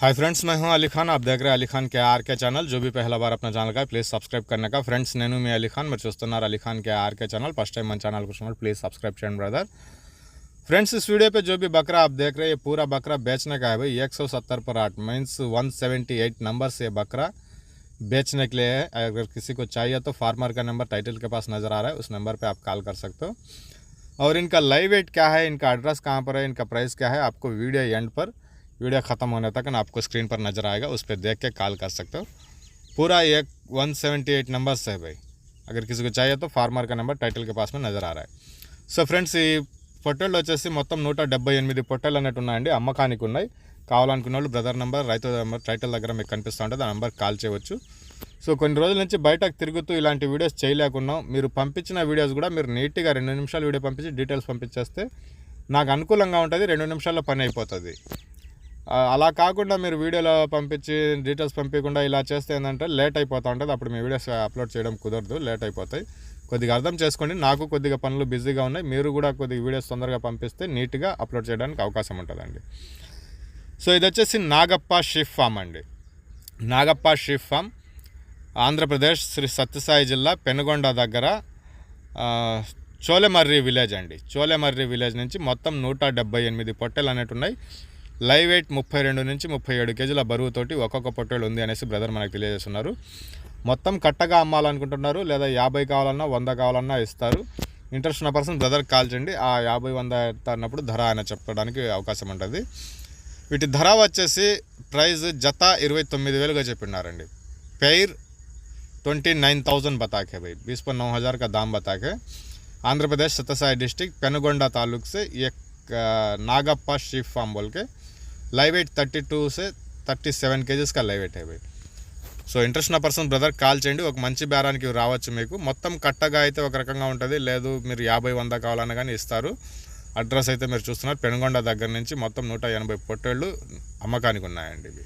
Hi friends मैं हूँ अली खान। आप देख रहे हैं Ali Khan K R K channel. जो भी पहला बार अपना चैनल का प्लीज़ सब्सक्राइब करने का। फ्रेंड्स नैनू में अली खान, मैं चुस्तनार Ali Khan K R K channel. First time मन चैनल को चैनल प्लीज़ सब्सक्राइब चैन ब्रदर फ्रेंड्स इस वीडियो पे जो भी बकरा आप देख रहे हैं, ये पूरा बकरा बेचने का है भाई। एक सौ सत्तर पर आठ means one seventy eight number से बकरा बेचने के लिए है। अगर किसी को चाहिए तो फार्मर का नंबर टाइटल के पास नज़र आ रहा है, उस नंबर पर आप कॉल कर सकते हो। और इनका लाइव वेट क्या है, इनका एड्रेस कहाँ पर है, इनका प्राइस क्या है, आपको वीडियो एंड पर वीडियो ख़त्म होने तक ना आपको स्क्रीन पर नज़र आएगा उस पर देख के कॉल कर सकते हो पूरा एक वन सेवेंटी एट नंबर से है भाई अगर किसी को चाहिए तो फार्मर का नंबर टाइटल के पास में नज़र आ रहा है సో ఫ్రెండ్స్ ఈ పొట్టేళ్ళు వచ్చేసి మొత్తం నూట డెబ్బై ఎనిమిది పొట్టేళ్ళు అన్నట్టు ఉన్నాయండి అమ్మకానికి ఉన్నాయి కావాలనుకున్న వాళ్ళు బ్రదర్ నెంబర్ రైతు నెంబర్ టైటిల్ దగ్గర మీకు కనిపిస్తూ ఉంటుంది ఆ నెంబర్ కాల్ చేయవచ్చు సో కొన్ని రోజుల నుంచి బయటకు తిరుగుతూ ఇలాంటి వీడియోస్ చేయలేకున్నాం మీరు పంపించిన వీడియోస్ కూడా మీరు నీట్గా రెండు నిమిషాలు వీడియో పంపించి డీటెయిల్స్ పంపించేస్తే నాకు అనుకూలంగా ఉంటుంది రెండు నిమిషాల్లో పని అయిపోతుంది ఆ, అలా కాకుండా మీరు వీడియోలో పంపించి డీటెయిల్స్ పంపించకుండా ఇలా చేస్తే ఏంటంటే లేట్ అయిపోతూ ఉంటుంది. అప్పుడు మీ వీడియోస్ అప్లోడ్ చేయడం కుదరదు లేట్ అయిపోతాయి. కొద్దిగా అర్థం చేసుకోండి. నాకు కొద్దిగా పనులు బిజీగా ఉన్నాయి. మీరు కూడా కొద్దిగా వీడియోస్ తొందరగా పంపిస్తే నీట్గా అప్లోడ్ చేయడానికి అవకాశం ఉంటుందండి. సో ఇది వచ్చేసి నాగప్ప షీఫ్ ఫామ్ అండి. నాగప్ప షీఫ్ ఫామ్ ఆంధ్రప్రదేశ్ శ్రీ సత్యసాయి జిల్లా పెనుగొండ దగ్గర చోలెమర్రి విలేజ్ అండి. చోలెమర్రి విలేజ్ నుంచి మొత్తం నూట డెబ్బై ఎనిమిది పొట్టెలు అనేటున్నాయి. లైవ్ వెయిట్ ముప్పై రెండు నుంచి ముప్పై ఏడు కేజీల బరువుతోటి ఒక్కొక్క పొట్టేలు ఉంది అనేసి బ్రదర్ మనకు తెలియజేస్తున్నారు మొత్తం కట్టగా అమ్మాలనుకుంటున్నారు లేదా యాభై కావాలన్నా వంద కావాలన్నా ఇస్తారు ఇంట్రెస్ట్ ఉన్న పర్సన్ బ్రదర్ కాల్ చేయండి ఆ యాభై వంద అన్నప్పుడు ధర ఆయన చెప్పడానికి అవకాశం ఉంటుంది వీటి ధర వచ్చేసి ప్రైస్ జత ఇరవై తొమ్మిది వేలుగా చెప్పినారండి పెయిర్ ट्वेंटी नाइन थाउजेंड बता के भाई बीस पर नौ हज़ार का दाम बता के आंध्र प्रदेश सतसाई डिस्ट्रिक्ट पेनुगोंडा तालुक से एक अ, नागप्पा शीप फार्म बोल के लाइव वेट थर्टी टू से థర్టీ సెవెన్ కేజెస్ కా లైవ్ వెయిట్ है भाई సో ఇంట్రెస్ట్ ఉన్న పర్సన్ బ్రదర్ కాల్ చేయండి ఒక మంచి బేరానికి రావచ్చు మీకు మొత్తం కట్టగా అయితే ఒక రకంగా ఉంటుంది లేదు మీరు యాభై వంద కావాలన్నా కానీ ఇస్తారు అడ్రస్ అయితే మీరు చూస్తున్నారు పెనుగొండ దగ్గర నుంచి మొత్తం నూట ఎనభై పొట్టేళ్ళు అమ్మకానికి ఉన్నాయండి ఇవి